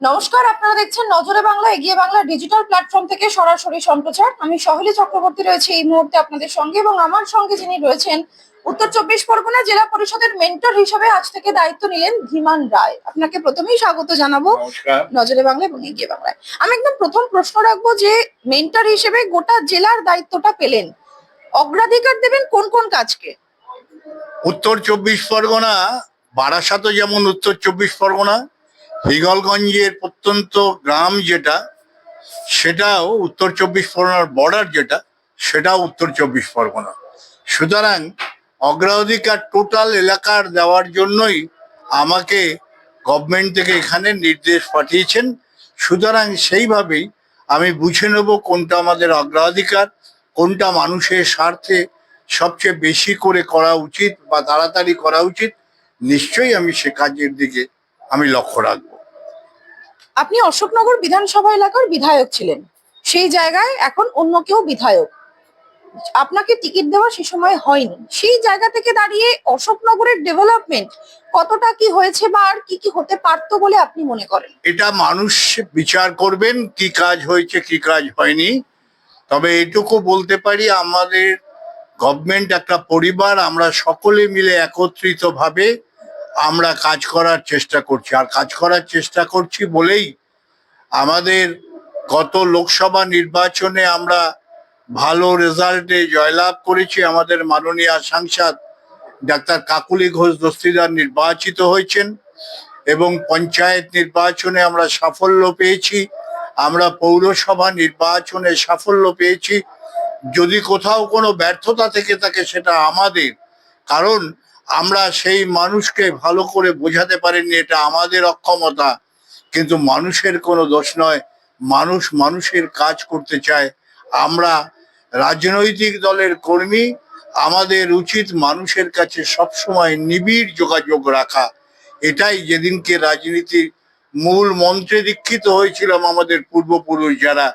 নমস্কার আপনারা দেখছেন নজরে বাংলা এগিয়ে বাংলা ডিজিটাল প্ল্যাটফর্ম থেকে সরাসরি সম্প্রচার। আমি সহেলি চক্রবর্তী রয়েছে এই মুহূর্তে আপনাদের সঙ্গে এবং আমার সঙ্গে যিনি রয়েছেন উত্তর চব্বিশ পরগনা জেলা পরিষদের মেন্টর হিসেবে আজ থেকে দায়িত্ব নিলেন ধীমান রায়। আপনাকে প্রথমেই স্বাগত জানাব নজরে বাংলা এবং এগিয়ে বাংলায়। আমি একদম প্রথম প্রশ্ন রাখব যে মেন্টর হিসেবে গোটা জেলার দায়িত্বটা পেলেন। অগ্রাধিকার দেবেন কোন কোন কাজকে? উত্তর চব্বিশ পরগনা বারাসাতও যেমন উত্তর চব্বিশ পরগনা হিগলগঞ্জের প্রত্যন্ত গ্রাম যেটা, সেটাও উত্তর চব্বিশ পরগনার বর্ডার যেটা, সেটাও উত্তর চব্বিশ পরগনা। সুতরাং অগ্রাধিকার টোটাল এলাকার দেওয়ার জন্যই আমাকে গভর্নমেন্ট থেকে এখানে নির্দেশ পাঠিয়েছেন। সুতরাং সেইভাবেই আমি বুঝে নেব কোনটা আমাদের অগ্রাধিকার, কোনটা মানুষের স্বার্থে সবচেয়ে বেশি করে করা উচিত বা তাড়াতাড়ি করা উচিত। নিশ্চয়ই আমি সে কাজের দিকে আমি লক্ষ্য রাখব। আপনি অশোকনগর বিধানসভা এলাকার বিধায়ক ছিলেন। সেই জায়গায় এখন অন্য কেউ বিধায়ক। আপনাকে টিকিট দেওয়া সে সময় হয়নি। সেই জায়গা থেকে দাঁড়িয়ে অশোকনগরের ডেভেলপমেন্ট কতটা কি হয়েছে বা আর কি কি হতে পারতো বলে আপনি মনে করেন? এটা মানুষ বিচার করবেন, কি কাজ হয়েছে, কি কাজ হয়নি। তবে এটুকু বলতে পারি, আমাদের গভর্নমেন্ট একটা পরিবার, আমরা সকলে মিলে একত্রিত ভাবে আমরা কাজ করার চেষ্টা করছি। আর কাজ করার চেষ্টা করছি বলেই আমাদের গত লোকসভা নির্বাচনে আমরা ভালো রেজাল্টে জয়লাভ করেছি। আমাদের মাননীয় সাংসদ ডাক্তার কাকুলি ঘোষ দস্তিদার নির্বাচিত হয়েছেন এবং পঞ্চায়েত নির্বাচনে আমরা সাফল্য পেয়েছি। আমরা পৌরসভা নির্বাচনে সাফল্য পেয়েছি। যদি কোথাও কোনো ব্যর্থতা থেকে থাকে সেটা আমাদের। কারণ আমরা সেই মানুষকে ভালো করে বোঝাতে পারিনি, এটা আমাদের অক্ষমতা। কিন্তু মানুষের কোনো দোষ নয়, মানুষ মানুষের কাজ করতে চায়। আমরা রাজনৈতিক দলের কর্মী, আমাদের উচিত মানুষের কাছে সবসময় নিবিড় যোগাযোগ রাখা। এটাই যেদিনকে রাজনীতির মূল মন্ত্রে দীক্ষিত হয়েছিলাম আমাদের পূর্বপুরুষ যারা,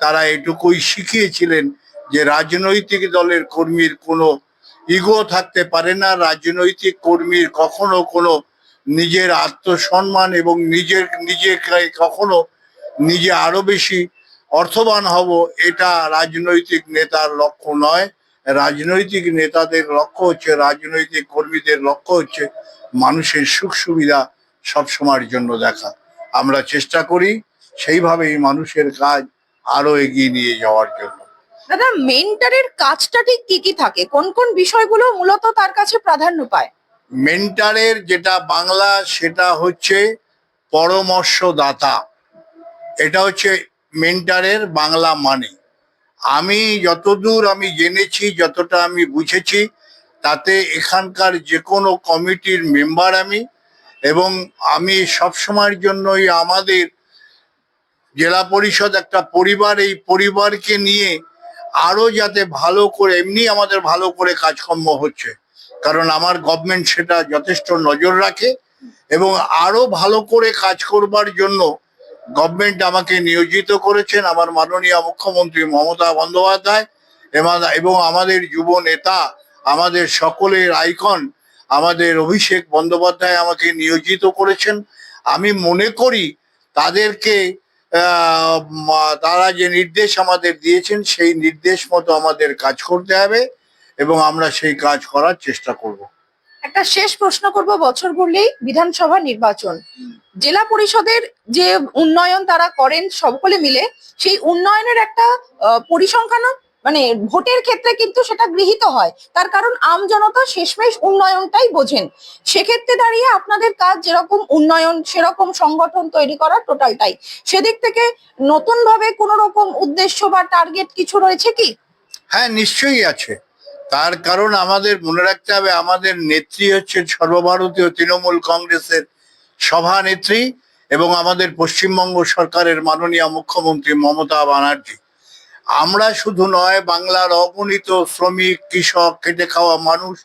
তারা এটুকুই শিখিয়েছিলেন যে রাজনৈতিক দলের কর্মীর কোনো ইগো থাকতে পারে না। রাজনৈতিক কর্মীর কখনো কোনো নিজের আত্মসম্মান এবং নিজের নিজেকে কখনো নিজে আরও বেশি অর্থবান হব, এটা রাজনৈতিক নেতার লক্ষ্য নয়। রাজনৈতিক নেতাদের লক্ষ্য হচ্ছে, রাজনৈতিক কর্মীদের লক্ষ্য হচ্ছে মানুষের সুখ সুবিধা সবসময়ের জন্য দেখা। আমরা চেষ্টা করি সেইভাবেই মানুষের কাজ আরও এগিয়ে নিয়ে যাওয়ার জন্য। দাদা মেন্টারের কাজটা ঠিক কি কি থাকে? কোন কোন বিষয়গুলো মূলত তার কাছে প্রাধান্য পায়? মেন্টারের যেটা বাংলা, সেটা হচ্ছে পরামর্শদাতা। এটা হচ্ছে মেন্টারের বাংলা মানে। আমি যতদূর আমি জেনেছি, যতটা আমি বুঝেছি, তাতে এখানকার যে কোনো কমিটির মেম্বার আমি এবং আমি সবসময়ের জন্যই আমাদের জেলা পরিষদ একটা পরিবার, এই পরিবারকে নিয়ে আরও যাতে ভালো করে, এমনি আমাদের ভালো করে কাজকর্ম হচ্ছে। কারণ আমার গভর্নমেন্ট সেটা যথেষ্ট নজর রাখে এবং আরও ভালো করে কাজ করবার জন্য গভর্নমেন্ট আমাকে নিয়োজিত করেছেন আমার মাননীয় মুখ্যমন্ত্রী মমতা বন্দ্যোপাধ্যায় এবং- আমাদের যুব নেতা, আমাদের সকলের আইকন আমাদের অভিষেক বন্দ্যোপাধ্যায় আমাকে নিয়োজিত করেছেন। আমি মনে করি তাদেরকে তারা যে নির্দেশ আমাদের দিয়েছেন সেই নির্দেশ মতো আমাদের কাজ করতে হবে এবং আমরা সেই কাজ করার চেষ্টা করব। একটা শেষ প্রশ্ন করব বছর বললেই বিধানসভা নির্বাচন। জেলা পরিষদের যে উন্নয়ন তারা করেন সকলে মিলে সেই উন্নয়নের একটা আহ, পরিসংখ্যান মানে ভোটের ক্ষেত্রে কিন্তু সেটা গৃহীত হয়। তার কারণ আম জনতা শেষমেশ উন্নয়নটাই বোঝেন। সেক্ষেত্রে দাঁড়িয়ে আপনাদের কাজ যেরকম উন্নয়ন, সেরকম সংগঠন তৈরি করা টোটালটাই। সেদিক থেকে নতুন ভাবে কোন রকম উদ্দেশ্য বা টার্গেট কিছু রয়েছে কি? হ্যাঁ নিশ্চয়ই আছে। তার কারণ আমাদের, মনে রাখতে হবে, আমাদের নেত্রী হচ্ছে সর্বভারতীয় তৃণমূল কংগ্রেসের সভানেত্রী এবং আমাদের পশ্চিমবঙ্গ সরকারের মাননীয় মুখ্যমন্ত্রী মমতা ব্যানার্জি। আমরা শুধু নয়, বাংলার অগণিত শ্রমিক, কৃষক, খেটে খাওয়া মানুষ,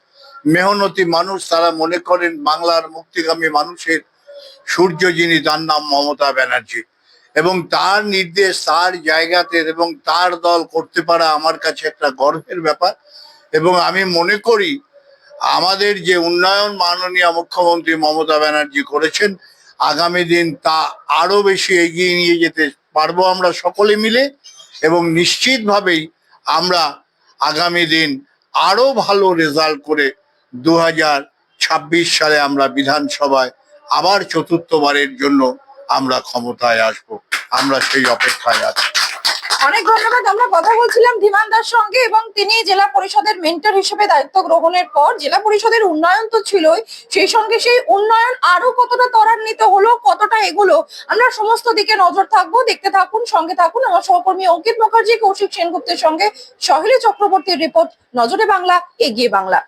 মেহনতি মানুষ, তারা মনে করেন বাংলার মুক্তিগামী মানুষের সূর্য যিনি, তার নাম মমতা ব্যানার্জি। এবং তার নির্দেশ, তার জায়গাতে এবং তার দল করতে পারা আমার কাছে একটা গর্বের ব্যাপার। এবং আমি মনে করি, আমাদের যে উন্নয়ন মাননীয় মুখ্যমন্ত্রী মমতা ব্যানার্জি করেছেন, আগামী দিন তা আরও বেশি এগিয়ে নিয়ে যেতে পারব আমরা সকলে মিলে। এবং নিশ্চিতভাবেই আমরা আগামী দিন আরও ভালো রেজাল্ট করে দু হাজার ছাব্বিশ সালে আমরা বিধানসভায় আবার চতুর্থবারের জন্য আমরা ক্ষমতায় আসব। আমরা সেই অপেক্ষায় আছি। অনেক ধন্যবাদ। আমরা কথা বলছিলাম ধীমান দার সঙ্গে এবং তিনি জেলা পরিষদের মেন্টর হিসেবে দায়িত্ব গ্রহণের পর জেলা পরিষদের উন্নয়ন তো ছিলই, সেই সঙ্গে সেই উন্নয়ন আরও কতটা ত্বরান্বিত হলো, কতটা এগুলো, আমরা সমস্ত দিকে নজর থাকব। দেখতে থাকুন, সঙ্গে থাকুন আমার সহকর্মী অঙ্কিত মুখার্জি, কৌশিক সেনগুপ্তের সঙ্গে সহেলি চক্রবর্তীর রিপোর্ট নজরে বাংলা, এগিয়ে বাংলা।